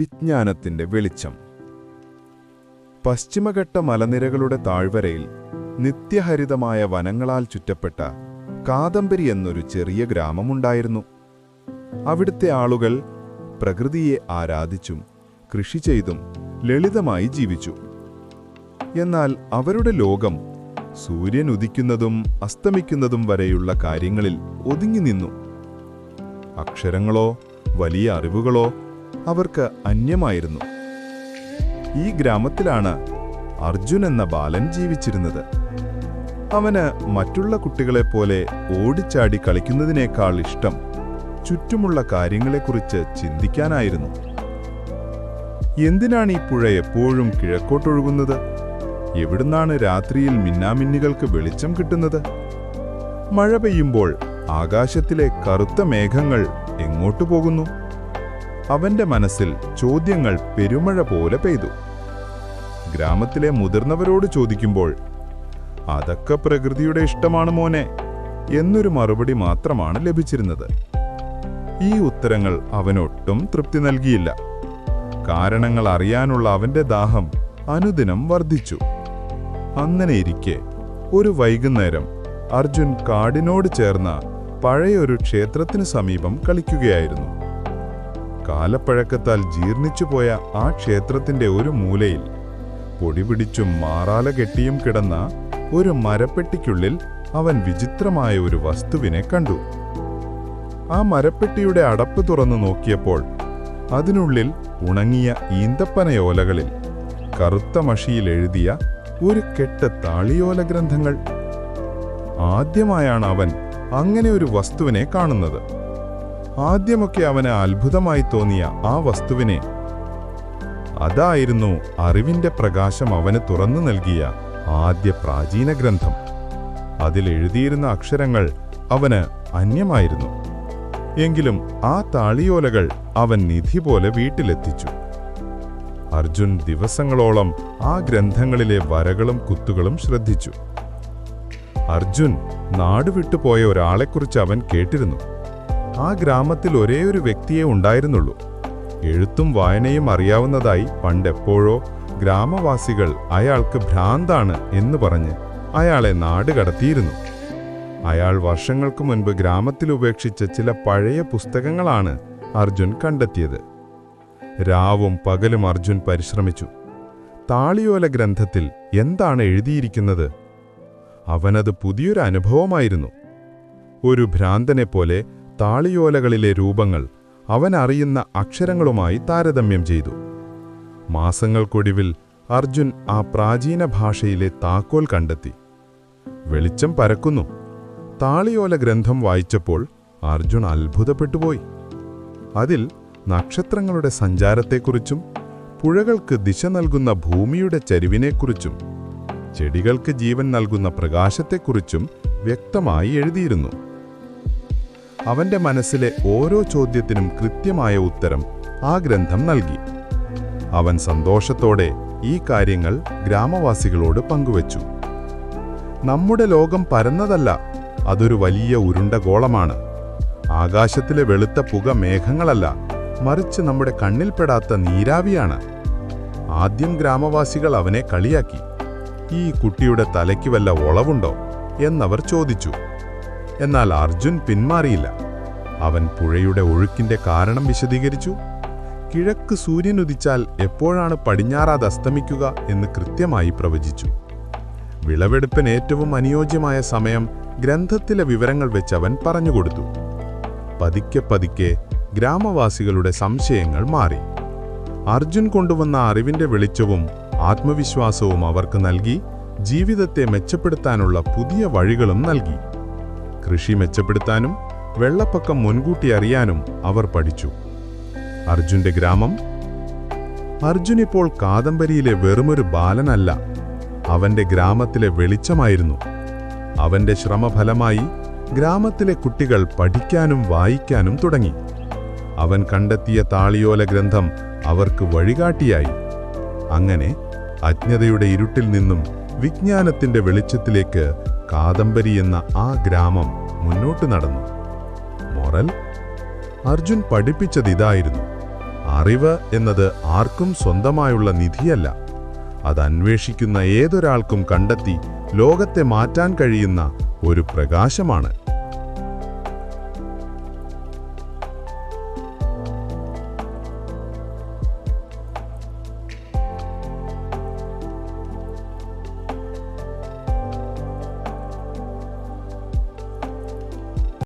വിജ്ഞാനത്തിന്റെ വെളിച്ചം. പശ്ചിമഘട്ട മലനിരകളുടെ താഴ്വരയിൽ നിത്യഹരിതമായ വനങ്ങളാൽ ചുറ്റപ്പെട്ട കാദംബരി എന്നൊരു ചെറിയ ഗ്രാമമുണ്ടായിരുന്നു. അവിടുത്തെ ആളുകൾ പ്രകൃതിയെ ആരാധിച്ചും കൃഷി ചെയ്തും ലളിതമായി ജീവിച്ചു. എന്നാൽ അവരുടെ ലോകം സൂര്യൻ ഉദിക്കുന്നതും അസ്തമിക്കുന്നതും വരെയുള്ള കാര്യങ്ങളിൽ ഒതുങ്ങി നിന്നു. അക്ഷരങ്ങളോ വലിയ അറിവുകളോ അവർക്ക് അന്യമായിരുന്നു. ഈ ഗ്രാമത്തിലാണ് അർജുൻ എന്ന ബാലൻ ജീവിച്ചിരുന്നത്. അവന് മറ്റുള്ള കുട്ടികളെപ്പോലെ ഓടിച്ചാടി കളിക്കുന്നതിനേക്കാൾ ഇഷ്ടം ചുറ്റുമുള്ള കാര്യങ്ങളെക്കുറിച്ച് ചിന്തിക്കാനായിരുന്നു. എന്തിനാണ് ഈ പുഴ എപ്പോഴും കിഴക്കോട്ടൊഴുകുന്നത്? എവിടുന്നാണ് രാത്രിയിൽ മിന്നാമിന്നികൾക്ക് വെളിച്ചം കിട്ടുന്നത്? മഴ പെയ്യുമ്പോൾ ആകാശത്തിലെ കറുത്ത മേഘങ്ങൾ എങ്ങോട്ടു പോകുന്നു? അവന്റെ മനസ്സിൽ ചോദ്യങ്ങൾ പെരുമഴ പോലെ പെയ്തു. ഗ്രാമത്തിലെ മുതിർന്നവരോട് ചോദിക്കുമ്പോൾ അതൊക്കെ പ്രകൃതിയുടെ ഇഷ്ടമാണ് മോനെ എന്നൊരു മറുപടി മാത്രമാണ് ലഭിച്ചിരുന്നത്. ഈ ഉത്തരങ്ങൾ അവനൊട്ടും തൃപ്തി നൽകിയില്ല. കാരണങ്ങൾ അറിയാനുള്ള അവന്റെ ദാഹം അനുദിനം വർദ്ധിച്ചു. അങ്ങനെയിരിക്കെ ഒരു വൈകുന്നേരം അർജുൻ കാടിനോട് ചേർന്ന പഴയൊരു ക്ഷേത്രത്തിനു സമീപം കളിക്കുകയായിരുന്നു. കാലപ്പഴക്കത്താൽ ജീർണിച്ചുപോയ ആ ക്ഷേത്രത്തിന്റെ ഒരു മൂലയിൽ പൊടിപിടിച്ചും മാറാല കെട്ടിയും കിടന്ന ഒരു മരപ്പെട്ടിക്കുള്ളിൽ അവൻ വിചിത്രമായ ഒരു വസ്തുവിനെ കണ്ടു. ആ മരപ്പെട്ടിയുടെ അടപ്പ് തുറന്നു നോക്കിയപ്പോൾ അതിനുള്ളിൽ ഉണങ്ങിയ ഈന്തപ്പനയോലകളിൽ കറുത്ത മഷിയിൽ എഴുതിയ ഒരു കെട്ട താളിയോല ഗ്രന്ഥങ്ങൾ. ആദ്യമായാണ് അവൻ അങ്ങനെ ഒരു വസ്തുവിനെ കാണുന്നത്. ആദ്യമൊക്കെ അവന് അത്ഭുതമായി തോന്നിയ ആ വസ്തുവിനെ. അതായിരുന്നു അറിവിന്റെ പ്രകാശം അവന് തുറന്നു നൽകിയ ആദ്യ പ്രാചീന ഗ്രന്ഥം. അതിലെഴുതിയിരുന്ന അക്ഷരങ്ങൾ അവന് അന്യമായിരുന്നു. എങ്കിലും ആ താളിയോലകൾ അവൻ നിധി പോലെ വീട്ടിലെത്തിച്ചു. അർജുൻ ദിവസങ്ങളോളം ആ ഗ്രന്ഥങ്ങളിലെ വരകളും കുത്തുകളും ശ്രദ്ധിച്ചു. അർജുൻ നാടുവിട്ടുപോയ ഒരാളെക്കുറിച്ച് അവൻ കേട്ടിരുന്നു. ആ ഗ്രാമത്തിൽ ഒരേ ഒരു വ്യക്തിയെ ഉണ്ടായിരുന്നുള്ളൂ. എഴുത്തും വായനയും അറിയാവുന്നതായി പണ്ടെപ്പോഴോ ഗ്രാമവാസികൾ അയാൾക്ക് ഭ്രാന്താണ് എന്ന് പറഞ്ഞ് അയാളെ നാട് കടത്തിയിരുന്നു. അയാൾ വർഷങ്ങൾക്ക് മുൻപ് ഗ്രാമത്തിൽ ഉപേക്ഷിച്ച ചില പഴയ പുസ്തകങ്ങളാണ് അർജുൻ കണ്ടെത്തിയത്. രാവും പകലും അർജുൻ പരിശ്രമിച്ചു. താളിയോല ഗ്രന്ഥത്തിൽ എന്താണ് എഴുതിയിരിക്കുന്നത്? അവനത് പുതിയൊരു അനുഭവമായിരുന്നു. ഒരു ഭ്രാന്തനെപ്പോലെ താളിയോലകളിലെ രൂപങ്ങൾ അവൻ അറിയുന്ന അക്ഷരങ്ങളുമായി താരതമ്യം ചെയ്തു. മാസങ്ങൾക്കൊടുവിൽ അർജുൻ ആ പ്രാചീന ഭാഷയിലെ താക്കോൽ കണ്ടെത്തി. വെളിച്ചം പരക്കുന്നു. താളിയോല ഗ്രന്ഥം വായിച്ചപ്പോൾ അർജുൻ അത്ഭുതപ്പെട്ടുപോയി. അതിൽ നക്ഷത്രങ്ങളുടെ സഞ്ചാരത്തെക്കുറിച്ചും പുഴകൾക്ക് ദിശ നൽകുന്ന ഭൂമിയുടെ ചരിവിനെക്കുറിച്ചും ചെടികൾക്ക് ജീവൻ നൽകുന്ന പ്രകാശത്തെക്കുറിച്ചും വ്യക്തമായി എഴുതിയിരുന്നു. അവന്റെ മനസ്സിലെ ഓരോ ചോദ്യത്തിനും കൃത്യമായ ഉത്തരം ആ ഗ്രന്ഥം നൽകി. അവൻ സന്തോഷത്തോടെ ഈ കാര്യങ്ങൾ ഗ്രാമവാസികളോട് പങ്കുവച്ചു. നമ്മുടെ ലോകം പരന്നതല്ല അതൊരു വലിയ ഉരുണ്ട ഗോളമാണ്. ആകാശത്തിലെ വെളുത്ത പുക മേഘങ്ങളല്ല മറിച്ച് നമ്മുടെ കണ്ണിൽപ്പെടാത്ത നീരാവിയാണ്. ആദ്യം ഗ്രാമവാസികൾ അവനെ കളിയാക്കി. ഈ കുട്ടിയുടെ തലയ്ക്ക് വല്ല ഒളവുണ്ടോ? എന്നവർ ചോദിച്ചു. എന്നാൽ അർജുൻ പിന്മാറിയില്ല. അവൻ പുഴയുടെ ഒഴുക്കിന്റെ കാരണം വിശദീകരിച്ചു. കിഴക്ക് സൂര്യൻ ഉദിച്ചാൽ എപ്പോഴാണ് പടിഞ്ഞാറാത് അസ്തമിക്കുക എന്ന് കൃത്യമായി പ്രവചിച്ചു. വിളവെടുപ്പിന് ഏറ്റവും അനുയോജ്യമായ സമയം ഗ്രന്ഥത്തിലെ വിവരങ്ങൾ വെച്ച് അവൻ പറഞ്ഞുകൊടുത്തു. പതിക്കെ പതിക്കെ ഗ്രാമവാസികളുടെ സംശയങ്ങൾ മാറി. അർജുൻ കൊണ്ടുവന്ന അറിവിന്റെ വെളിച്ചവും ആത്മവിശ്വാസവും അവർക്ക് നൽകി ജീവിതത്തെ മെച്ചപ്പെടുത്താനുള്ള പുതിയ വഴികളും നൽകി. കൃഷി മെച്ചപ്പെടുത്താനും വെള്ളപ്പൊക്കം മുൻകൂട്ടി അറിയാനും അവർ പഠിച്ചു. അർജുന്റെ ഗ്രാമം അർജുൻ ഇപ്പോൾ കാദംബരിയിലെ വെറുമൊരു ബാലനല്ല. അവന്റെ ഗ്രാമത്തിലെ വെളിച്ചമായിരുന്നു. അവന്റെ ശ്രമഫലമായി ഗ്രാമത്തിലെ കുട്ടികൾ പഠിക്കാനും വായിക്കാനും തുടങ്ങി. അവൻ കണ്ടെത്തിയ താളിയോല ഗ്രന്ഥം അവർക്ക് വഴികാട്ടിയായി. അങ്ങനെ അജ്ഞതയുടെ ഇരുട്ടിൽ നിന്നും വിജ്ഞാനത്തിന്റെ വെളിച്ചത്തിലേക്ക് കാദംബരി എന്ന ആ ഗ്രാമം മുന്നോട്ട് നടന്നു. മൊറൽ അർജുൻ പഠിപ്പിച്ചതിതായിരുന്നു. അറിവ് എന്നത് ആർക്കും സ്വന്തമായുള്ള നിധിയല്ല. അത് അന്വേഷിക്കുന്ന ഏതൊരാൾക്കും കണ്ടെത്തി ലോകത്തെ മാറ്റാൻ കഴിയുന്ന ഒരു പ്രകാശമാണ്.